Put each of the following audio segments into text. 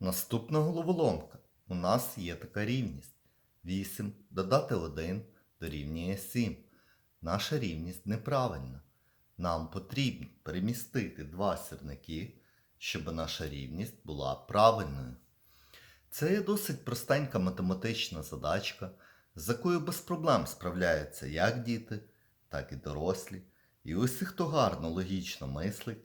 Наступна головоломка. У нас є така рівність. 8 додати 1 дорівнює 7. Наша рівність неправильна. Нам потрібно перемістити два сірники, щоб наша рівність була правильною. Це є досить простенька математична задачка, з якою без проблем справляються як діти, так і дорослі. І усі, хто гарно логічно мислить,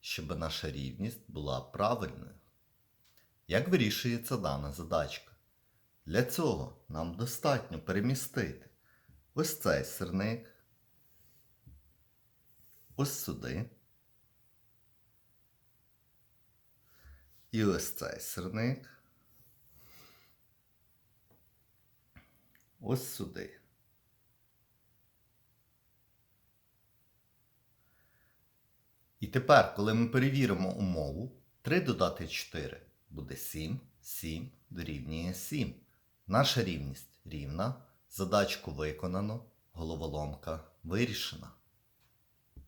щоб наша рівність була правильною. Як вирішується дана задачка? Для цього нам достатньо перемістити ось цей сирник, ось сюди. І ось цей сирник. Ось сюди. Тепер, коли ми перевіримо умову, 3 додати 4 буде 7, 7 дорівнює 7. Наша рівність рівна, задачку виконано, головоломка вирішена.